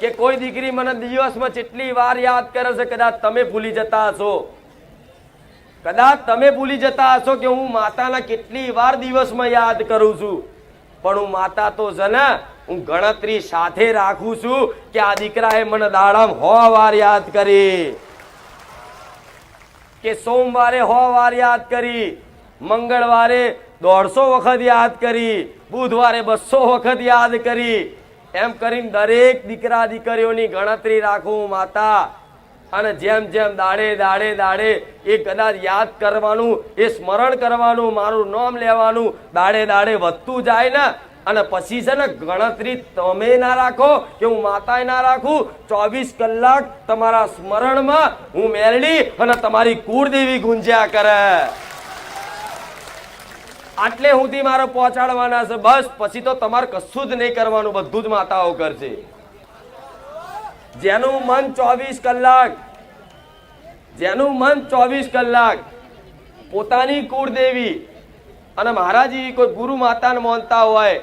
કે કોઈ દીકરી મને દિવસમાં કેટલી વાર યાદ કરે છે, કદાચ તમે ભૂલી જતા હશો. કદાચ તમે ભૂલી જતા હશો કે હું માતાના કેટલી વાર દિવસમાં યાદ કરું છું. પણ હું માતા તો છે ને, હું ગણતરી સાથે રાખું છું કે આ દીકરાએ મને દાડામ હો વાર યાદ કરી. કે સોમવારે હો વાર યાદ કરી, મંગળવારે દોઢસો વખત યાદ કરી, બુધવારે બસો વખત યાદ કરી એમ કરીને દરેક દીકરા દીકરીઓની ગણતરી રાખું, માતા. અને જેમ જેમ દાડે દાડે દાડે એ કદાચ યાદ કરવાનું, એ સ્મરણ કરવાનું, મારું નામ લેવાનું, દાડે દાડે વધતું જાય ને, અને પછી છે ને ગણતરી તમે ના રાખો કે હું માતાએ ના રાખું, ચોવીસ કલાક તમારા સ્મરણમાં હું મેળવી અને તમારી કુળદેવી ગુંજ્યા કરે. આટલે સુધી મારે પહોંચાડવાના છે, બસ. પછી તો તમારે કશું જ નહીં કરવાનું, બધું જ માતાઓ કરશે. જેનું મન ચોવીસ કલાક, જેનું મન ચોવીસ કલાક, પોતાની કુળદેવી અને મારા જેવી કોઈ ગુરુ માતાને માનતા હોય,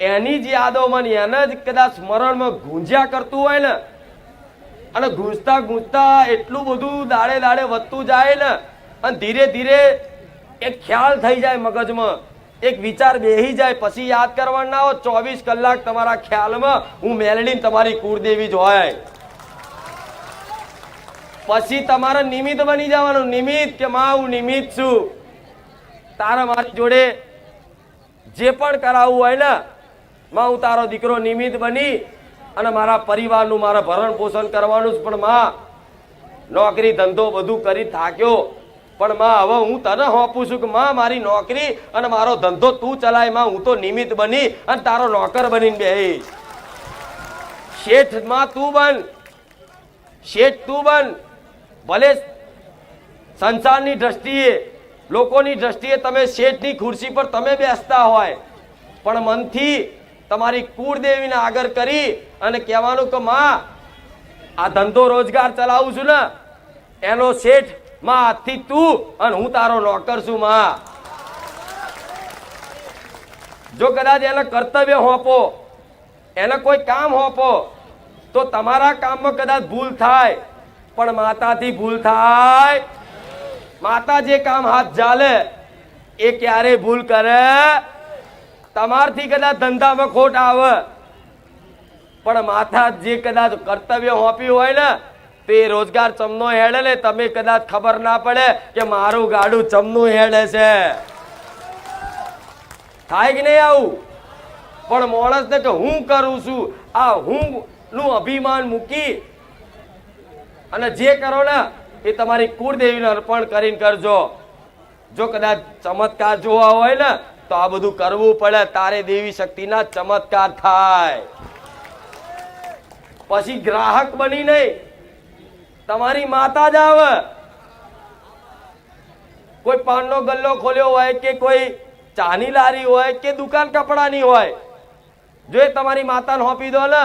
એની જ યાદો મને એને જ કદાચ સ્મરણમાં ગુંજ્યા કરતું હોય ને, અને ગુંજતા ગુંજતા એટલું બધું દાડે દાડે વધતું જાય ને, અને ધીરે ધીરે એક ખ્યાલ થઈ જાય મગજમાં. એક વિચાર બેહી જાય. પછી યાદ કરવા ના હોય ચોવીસ કલાક તમારા ખ્યાલમાં હું મેલડી તમારી કુળદેવી જ હોય પછી તમારે નિમિત્ત બની જવાનું. નિમિત્ત કે માં, હું નિમિત્ત છું. તારા મારી જોડે જે પણ કરાવવું હોય ને, માં, હું તારો દીકરો નિમિત્ત બની અને મારા પરિવારનું મારા ભરણ પોષણ કરવાનું જ. પણ માં, નોકરી ધંધો બધું કરી થાક્યો. પણ માં, હવે હું તને હોપું છું કે માં, મારી નોકરી અને મારો ધંધો તું ચલાય. માં, હું તો નિમિત્ત બની અને તારો નોકર બનીને બે શેઠમાં તું બન. શેઠ તું બન. ભલે સંસારની દ્રષ્ટિએ, લોકોની દ્રષ્ટિએ તમે શેઠની ખુરશી પર તમે બેસતા હોય, પણ મનથી તમારી કુળદેવીને આગળ કરી અને કહેવાનું કે, માં, આ ધંધો રોજગાર ચલાવું છું ને, એનો શેઠ માં આજથી તું અને હું તારો નોકર છું, માં. જો કદાચ એને કર્તવ્ય હોપો, એને કોઈ કામ હોપો, તો તમારા કામમાં કદાચ ભૂલ થાય, પણ માતાથી ભૂલ થાય. માતા જે કામ હાથ ચાલે એ ક્યારે ભૂલ કરે. તમારથી કદાચ ધંધામાં ખોટ આવે, પણ માતા જે કદાચ કર્તવ્ય હોપ્યું હોય ને તો રોજગાર ચમનો હેડે ને તમે કદાચ ખબર ના પડે કે મારું ગાડું ચમનું હેડે છે. થાય કે નહીં આવું? પણ માણસને કે હું કરું છું? આ હું નું અભિમાન મૂકી અને જે કરો ને એ તમારી કુળદેવીને અર્પણ કરીને કરજો. જો કદાચ ચમત્કાર જોવા હોય ને, તો આ બધું કરવું પડે. તારે દેવી શક્તિના ચમત્કાર થાય. પછી ગ્રાહક બની નહીં. તમારી માતા જ આવે. કોઈ પાનનો ગલ્લો ખોલ્યો હોય કે કોઈ ચાની લારી હોય કે દુકાન કપડાની હોય, જો એ તમારી માતાને હોપી દો ને,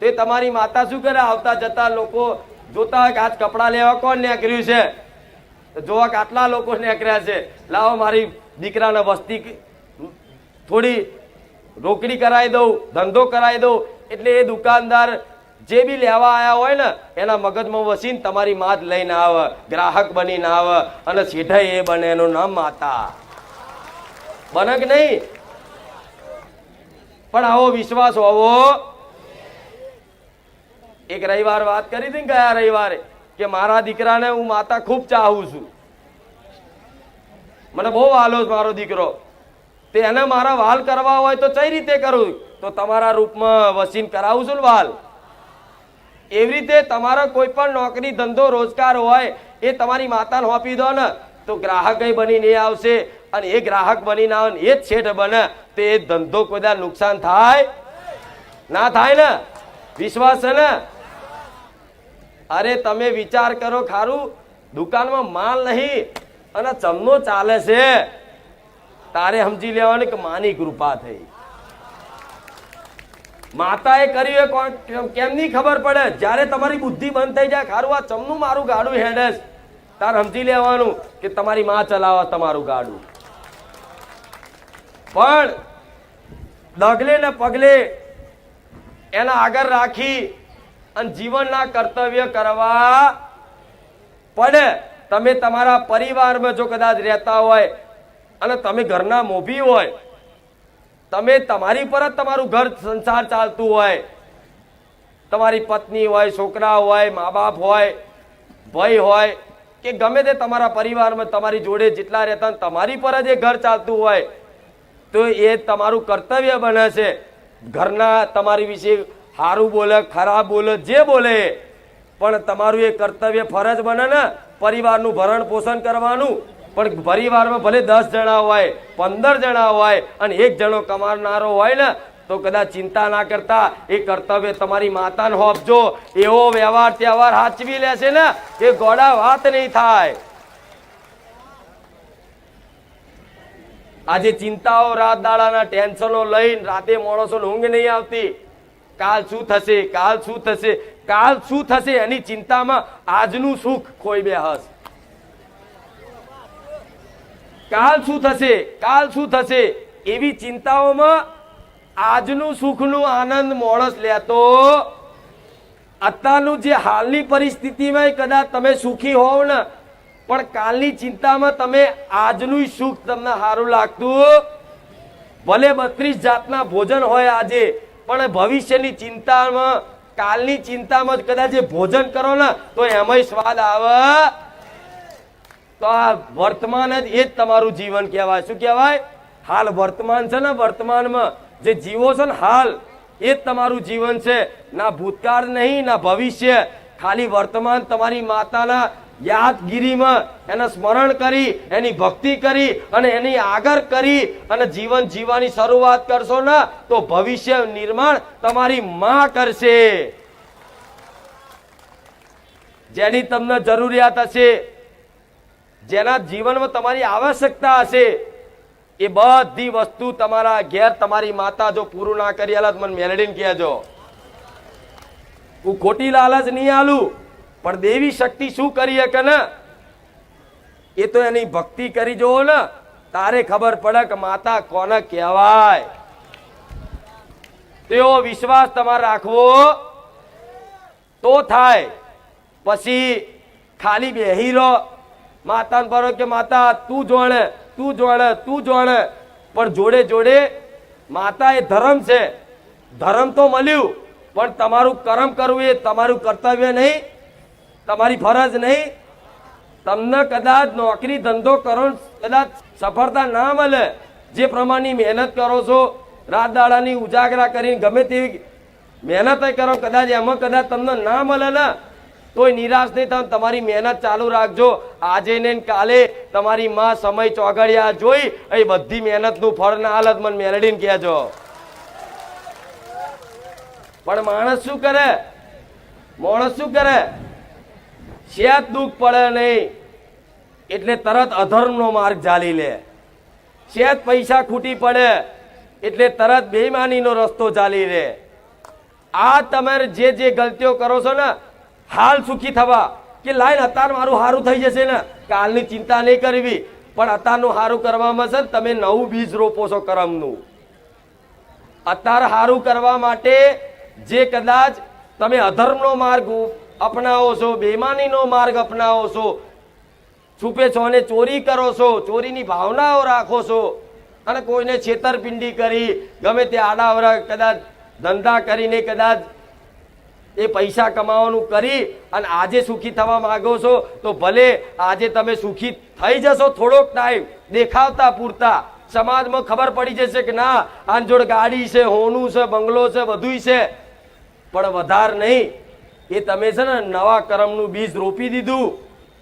તો એ તમારી માતા શું કરે? આવતા જતા લોકો જોતા હોય કે આજ કપડાં લેવા કોણ નીકળ્યું છે? જોવા કે આટલા લોકો નીકળ્યા છે. લાવો મારી દીકરાને વસ્તી થોડી રોકડી કરાવી દઉં, ધંધો કરાવી દઉં, એટલે એ દુકાનદાર જે બી લેવા આવ્યા હોય ને, એના મગજમાં વસીને તમારી માત લઈને આવે, ગ્રાહક બનીને આવે, અને સીધા એ બને, એનું નામ માતા. બને કે નહીં? પણ આવો વિશ્વાસ હોવો. એક રવિવાર વાત કરી હતી ને ગયા રવિવારે, કે મારા દીકરાને હું માતા ખૂબ ચાહું છું. મને બહુ વાલો મારો દીકરો. તે એને મારા વાલ કરવા હોય તો કઈ રીતે કરું? તો તમારા રૂપમાં વસીન કરાવું છું ને વાલ. એવી રીતે તમારો કોઈ પણ નોકરી, ધંધો, રોજગાર હોય, એ તમારી માતાને હોપી દો ને. તો ગ્રાહક બનીને એ આવશે અને એ ગ્રાહક બનીને આવે એ જ શેઠ બને. તો એ ધંધો કોઈ નુકસાન થાય? ના થાય ને? વિશ્વાસ છે ને? અરે તમે વિચાર કરો ખારું, દુકાનમાં માલ નહીં અને ચમનો ચાલે છે. તારે સમજી લેવાની કે માની કૃપા થઈ. માતાએ કર્યું એ કેમ- નહીં ખબર પડે? જ્યારે તમારી બુદ્ધિ બંધ થઈ જાય, ખારું આ ચમનું મારું ગાડું હેડેસ તાર સમજી લેવાનું કે તમારી માં ચલાવવા તમારું ગાડું. પણ ડગલે ને પગલે એના આગળ રાખી અને જીવનના કર્તવ્ય કરવા પડે. તમે તમારા પરિવારમાં જો કદાચ રહેતા હોય અને તમે ઘરના મોભી હોય તમે તમારી પર જ તમારું ઘર સંસાર ચાલતું હોય તમારી પત્ની હોય, છોકરા હોય મા બાપ હોય, ભાઈ હોય, કે ગમે તે તમારા પરિવારમાં તમારી જોડે જેટલા રહેતા તમારી પર જ એ ઘર ચાલતું હોય, તો એ તમારું કર્તવ્ય બને છે ઘરના તમારી વિશે સારું બોલે, ખરાબ બોલે, જે બોલે. પણ તમારું એ કર્તવ્ય ફરજ બને ને પરિવારનું ભરણ પોષણ કરવાનું પણ પરિવારમાં ભલે દસ જણા હોય, પંદર જણા હોય અને એક જણો કમાનારો હોય ને, તો કદાચ ચિંતા ના કરતા. એ કર્તવ્ય તમારી માતાને હોપજો. એવો વ્યવહાર તહેવાર હાચવી લેશે ને, એ ગોડા વાત નહીં થાય. આજે ચિંતાઓ રાત દાડાના ટેન્શનો લઈને રાતે માણસો ઊંઘ નહીં આવતી. કાલ શું થશે? કાલ શું થશે? કાલ શું થશે? એની ચિંતામાં આજનું સુખ ખોઈ બે હસ કાલ શું થશે? કાલ શું થશે? એવી ચિંતાઓમાં આજનું સુખનું આનંદ મોણસ લેતો અત્યારનું જે હાલની પરિસ્થિતિમાં કદાચ તમે સુખી હોવ ને, પણ કાલની ચિંતામાં તમે આજનું સુખ તમને સારું લાગતું. ભલે બત્રીસ જાતના ભોજન હોય આજે, પણ ભવિષ્યની ચિંતામાં, કાલની ચિંતામાં કદાચ જે ભોજન કરો ને, તો એમાંય સ્વાદ આવે. તો આ વર્તમાન જ એ જ તમારું જીવન કહેવાય. શું કહેવાય? હાલ વર્તમાન છે ને, વર્તમાનમાં જે જીવો છો ને, હાલ એ જ તમારું જીવન છે. ના ભૂતકાળ નહીં, ના ભવિષ્ય. ખાલી વર્તમાન તમારી માતાના યાદગીરીમાં એને સ્મરણ કરી, એની ભક્તિ કરી અને એની આગળ કરી અને જીવન જીવવાની શરૂઆત કરશો ને, તો ભવિષ્ય નિર્માણ તમારી માં કરશે. જેની તમને જરૂરિયાત હશે જેના જીવનમાં તમારી આવશ્યકતા હશે, એ બધી વસ્તુ તમારા ઘેર તમારી માતા જો પૂરું ના કરી આલે મને મેલડીને કહેજો. હું ખોટી લાલચ નહીં આલું, પણ દેવી શક્તિ શું કરી કે ને? એ તો એની ભક્તિ કરી જોવો ને, તારે ખબર પડે કે માતા કોને કહેવાય. તેવો વિશ્વાસ તમારે રાખવો તો થાય. પછી ખાલી બેહી રહો માતાને ભરો કે માતા, તું જોણે તું જોણે તું જોણે. પણ જોડે જોડે માતા એ ધર્મ છે. ધર્મ તો મળ્યું, પણ તમારું કર્મ કરવું એ તમારું કર્તવ્ય નહીં, તમારી ફરજ નહીં. તમને કદાચ નોકરી ધંધો કરો કદાચ સફળતા ના મળે, જે પ્રમાણની મહેનત કરો છો, રાત દાડાની ઉજાગરા કરીને ગમે તેવી મહેનત કરો કદાચ એમાં કદાચ તમને ના મળે ને તોય નિરાશ નહીં થાય તમારી મહેનત ચાલુ રાખજો. આજે ને કાલે તમારી માં સમય ચોગડિયા જોઈ એ બધી મહેનતનું ફળ ના હાલત મને મેલડીને કહેજો. પણ માણસ શું કરે? માણસ શું કરે? શેત દુઃખ પડે નહીં, એટલે તરત અધર્મનો માર્ગ ચાલી લે. શેત પૈસા ખૂટી પડે, એટલે તરત બેઈમાનીનો રસ્તો ચાલી લે. આ તમે જે જે ગલતીઓ કરો છો ને હાલ સુખી થવા. કે લાઈન અત્યાર મારું સારું થઈ જશે ને? કાલની ચિંતા નહીં કરવી. પણ અત્યારનું સારું કરવામાં છે તમે નવું બીજ રોપો છો કરમનું. અત્યારે સારું કરવા માટે જે કદાચ તમે અધર્મનો માર્ગ અપનાવો છો, બેમાનીનો માર્ગ અપનાવો છો, છુપે છો અને ચોરી કરો છો, ચોરીની ભાવનાઓ રાખો છો, અને કોઈને છેતરપિંડી કરી, ગમે તે આડાવરા કદાચ ધંધા કરીને કદાચ એ પૈસા કમાવાનું કરી અને આજે સુખી થવા માગો છો, તો ભલે આજે તમે સુખી થઈ જશો થોડોક ટાઈમ દેખાવતા પૂરતા. સમાજમાં ખબર પડી જશે કે ના, આન જોડે ગાડી છે, હોનું છે, બંગલો છે બધું છે. પણ વધાર નહીં. એ તમે છે ને નવા કરમનું બીજ રોપી દીધું.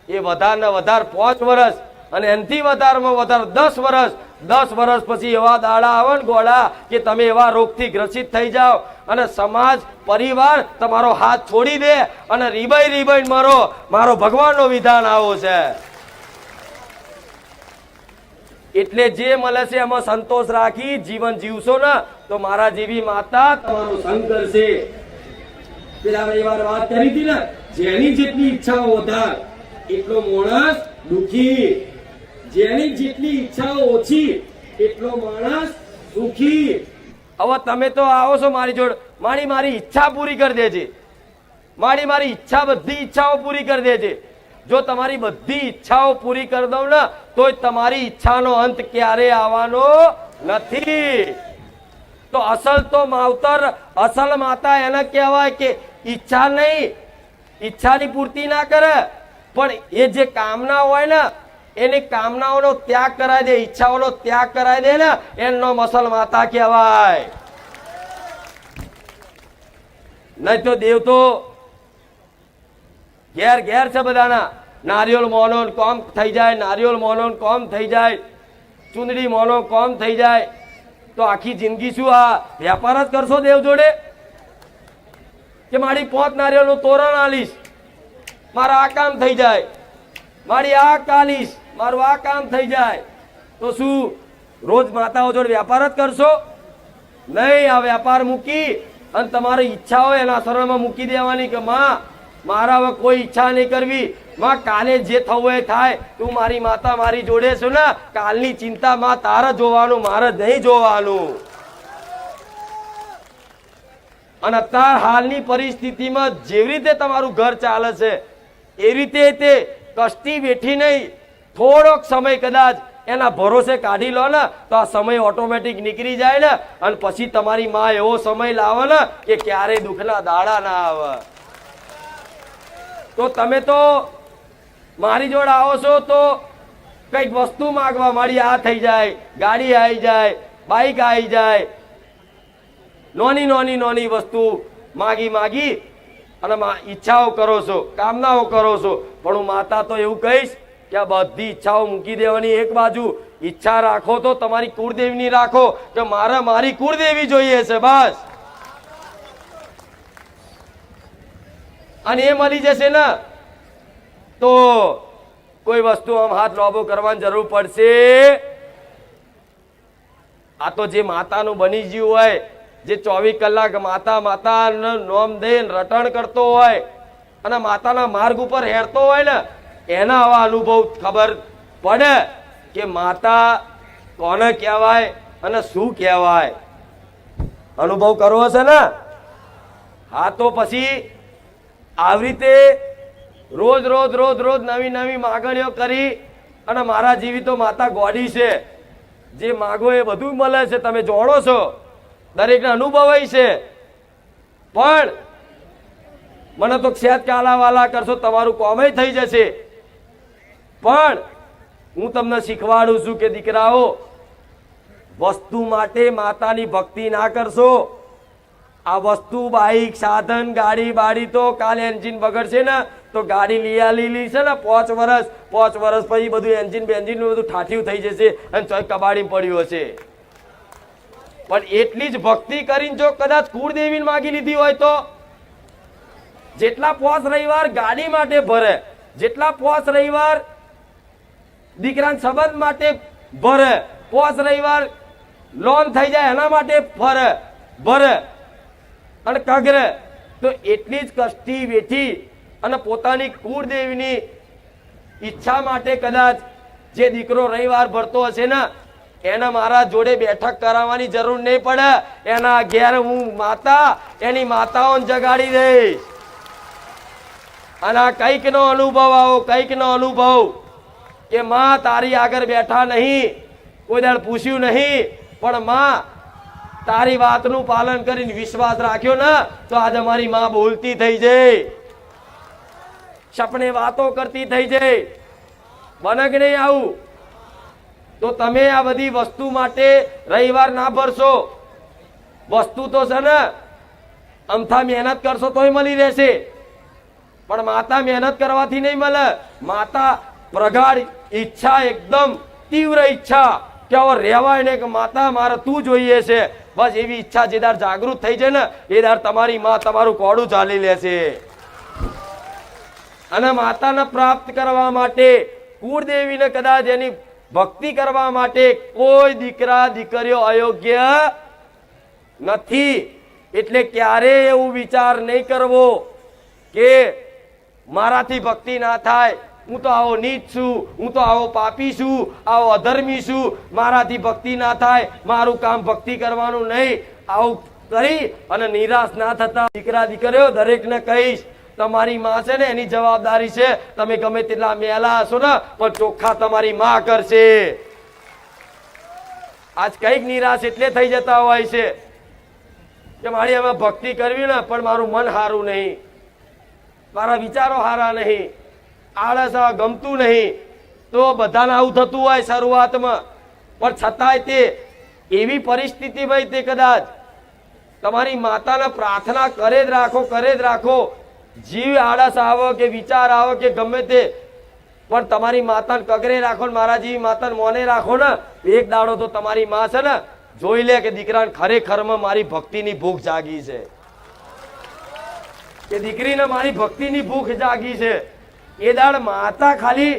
એ વધારને વધારે પાંચ વર્ષ અને એનાથી વધારમાં વધારે દસ વર્ષ દસ વર્ષ પછી એવા દાડા આવે ને ગોળા કે તમે એવા રોગથી ગ્રસિત થઈ જાઓ. અને સમાજ, પરિવાર, તમારો હાથ છોડી દે અને રીબાઈ રીબાઈ મારો મારો ભગવાનનો વિધાન આવો છે. એટલે જે મળે છે એમાં સંતોષ રાખી જીવન જીવશો ને, તો મારા જેવી માતા તમારો સંગ કરશે. પેલા રવિવારે વાત કરી હતી ને, જેની જેટલી ઈચ્છાઓ વધાર, એટલો માણસ દુખી. જેની જેટલી ઈચ્છાઓ ઓછી, એટલો માણસ સુખી. હવે તમે તો આવો છો મારી જોડ. મારી મારી ઈચ્છા પૂરી કરી દેજે. મારી મારી ઈચ્છા બધી ઈચ્છાઓ પૂરી કરી દે છે જો તમારી બધી ઈચ્છાઓ પૂરી કરી દઉં ને, તોય તમારી ઈચ્છાનો અંત ક્યારે આવવાનો નથી. તો અસલ તો માવતર, અસલ માતા એને કહેવાય કે ઈચ્છા નહીં, ઈચ્છાની પૂર્તિ ના કરે. પણ એ જે કામના હોય ને એની કામનાઓનો ત્યાગ કરાવી દે, ઈચ્છાઓનો ત્યાગ કરાવી દે ને એનો મસલ માતા કહેવાય. નહીં તો દેવ તો ઘેર ઘેર છે બધાના. નારિયેલ મોનો કોમ થઈ જાય નારિયેલ મોનો કોમ થઈ જાય, ચુંદડી મોનો કોમ થઈ જાય. તો આખી જિંદગી શું આ વેપાર જ કરશો દેવ જોડે? કે મારી પોત નારિયેળનું તોરણ આલીશ, મારા આ કામ થઈ જાય, મારી આ કાલીશ. મારું આ કામ થઈ જાય, તો શું? રોજ માતાઓ જોડે વેપાર જ કરશો? નહીં, આ વેપાર મૂકી અને તમારી ઈચ્છા હોય એના શરણમાં મૂકી દેવાની કે માં, મારા હવે કોઈ ઈચ્છા નહીં કરવી. માં, કાલે જે થવું એ થાય. તું મારી માતા મારી જોડે છું ને, કાલની ચિંતા માં તારે જોવાનું, મારે નહીં જોવાનું. અને અત્યાર હાલની પરિસ્થિતિમાં જેવી રીતે તમારું ઘર ચાલે છે, એ રીતે તે કષ્ટી બેઠી નહીં. થોડોક સમય કદાચ એના ભરોસે કાઢી લો ને, તો આ સમય ઓટોમેટિક નીકળી જાય ને, અને પછી તમારી માં એવો સમય લાવે ને કે ક્યારેય દુઃખના દાડા ના આવે. તો તમે તો મારી જોડે આવો છો તો કંઈક વસ્તુ માગવા મારી આ થઈ જાય, ગાડી આવી જાય, બાઈક આવી જાય. નોની નોની નોની વસ્તુ માગી માગી અને ઈચ્છાઓ કરો છો, કામનાઓ કરો છો. પણ હું માતા તો એવું કહીશ કે આ બધી ઈચ્છાઓ મૂકી દેવાની એક બાજુ. ઈચ્છા રાખો તો તમારી કુળદેવીની રાખો. કે મારે મારી કુળદેવી જોઈએ છે, બસ. અને એ મળી જશે ને, તો કોઈ વસ્તુ આમ હાથ લોબો કરવાની જરૂર પડશે. આ તો જે માતાનું બની ગયું હોય, જે ચોવીસ કલાક માતા માતા નોમ દે રટણ કરતો હોય, અને માતાના માર્ગ ઉપર હેરતો હોય ને એના આવા અનુભવ ખબર પડે કે માતા કોને કહેવાય અને શું કહેવાય? અનુભવ કરવો છે ને? હા, તો પછી આવી રીતે રોજ રોજ રોજ રોજ નવી નવી માગણીઓ કરી અને મારા જેવી તો માતા ગોડી છે. જે માગો એ બધું મળે છે, તમે જોડો છો. દરેકને અનુભવ છે. પણ મને તો ક્ષેત કાલાવાલા કરશો, તમારું કોમે થઈ જશે. પણ હું તમને શીખવાડું છું કે દીકરાઓ, વસ્તુ માટે માતાની ભક્તિ ના કરશો. આ વસ્તુ બાઈક, સાધન, ગાડી, બાડી તો કાલે એન્જિન બગડશે ને, તો ગાડી લઈ લીલી છે ને પાંચ વર્ષ પાંચ વર્ષ પછી બધું એન્જિન બેન્જિન બધું ઠાઠ્યું થઈ જશે અને કબાડી પડ્યું હશે. પણ એટલી જ ભક્તિ કરીને જો કદાચ કુળદેવીને માગી લીધી હોય તો, જેટલા પોસ રવિવાર ગાડી માટે ભરે, જેટલા પોસ રવિવાર દીકરાના સંબંધ માટે ભરે. પોસ રવિવાર લોન થઈ જાય એના માટે ભરે. ભરે. અને કગ્ર. તો એટલી જ કષ્ટી વેઠી અને પોતાની કુળદેવીની ઈચ્છા માટે કદાચ જે દીકરો રવિવાર ભરતો હશે ને, એને મારા જોડે બેઠક કરાવવાની જરૂર નહીં પડે. એના ઘેર હું માતા, એની માતાઓને જગાડી દઈશ. અને આ કંઈક નો અનુભવ આવો કંઈક નો અનુભવ. કે માં તારી આગળ બેઠા નહીં. કોઈ દાડ પૂછ્યું નહીં. પણ માં, તારી વાતનું પાલન કરીને વિશ્વાસ રાખ્યો ને, તો આજે મારી માં બોલતી થઈ જાય સપને વાતો કરતી થઈ જાય બને નહીં આવું? તો તમે આ બધી વસ્તુ માટે રવિવાર ના ભરશો. વસ્તુ તો છે ને, અમથા મહેનત કરશો તોય મળી રહેશે. પણ માતા મહેનત કરવાથી નહીં મળે. માતા પ્રગાઢ ઈચ્છા એકદમ તીવ્ર ઈચ્છા કે હવે રહેવાય ને કે માતા, મારે તું જોઈએ છે. બસ એવી ઈચ્છા જે દાર જાગૃત થઈ જાય ને, એ દાર તમારી માં તમારું કોડું ચાલી લેશે. અને માતાને પ્રાપ્ત કરવા માટે, કુળદેવીને કદાચ એની ભક્તિ કરવા માટે કોઈ દીકરા, દીકરીઓ અયોગ્ય નથી. એટલે ક્યારે એવું વિચાર નહીં કરવો કે મારાથી ભક્તિ ના થાય. હું તો આવો નીચ છું, હું તો આવો પાપી છું, આવો અધર્મી છું. મારાથી ભક્તિ ના થાય, મારું કામ ભક્તિ કરવાનું નહીં. આવું કરી અને નિરાશ ના થતા દીકરા દીકરીઓ, દરેકને કહીશ, તમારી માં છે ને, એની જવાબદારી છે. તમે ગમે તેટલા મેલા હશો ને, પણ ચોખ્ખા તમારી માં કરશે. આજ કંઈક નિરાશ એટલે થઈ જતા હોય છે કે મારી હવે ભક્તિ કરવી ને, પણ મારું મન સારું નહીં. મારા વિચારો સારા નહીં. આળસ ગમતું નહીં. તો બધાને આવું થતું હોય શરૂઆતમાં. પણ છતાંય તે એવી પરિસ્થિતિ ભાઈ તે કદાચ તમારી માતાને પ્રાર્થના કરે જ રાખો, કરે જ રાખો. જીવ આળસ આવે કે વિચાર આવે કે ગમે તે. પણ તમારી માતાને કગરે રાખો ને મારા જેવી માતાને મોને રાખો ને, એક દાડો તો તમારી માં છે ને, જોઈ લે કે દીકરાને ખરેખરમાં મારી ભક્તિની ભૂખ જાગી છે. કે દીકરીને મારી ભક્તિની ભૂખ જાગી છે. એ દાડ માતા ખાલી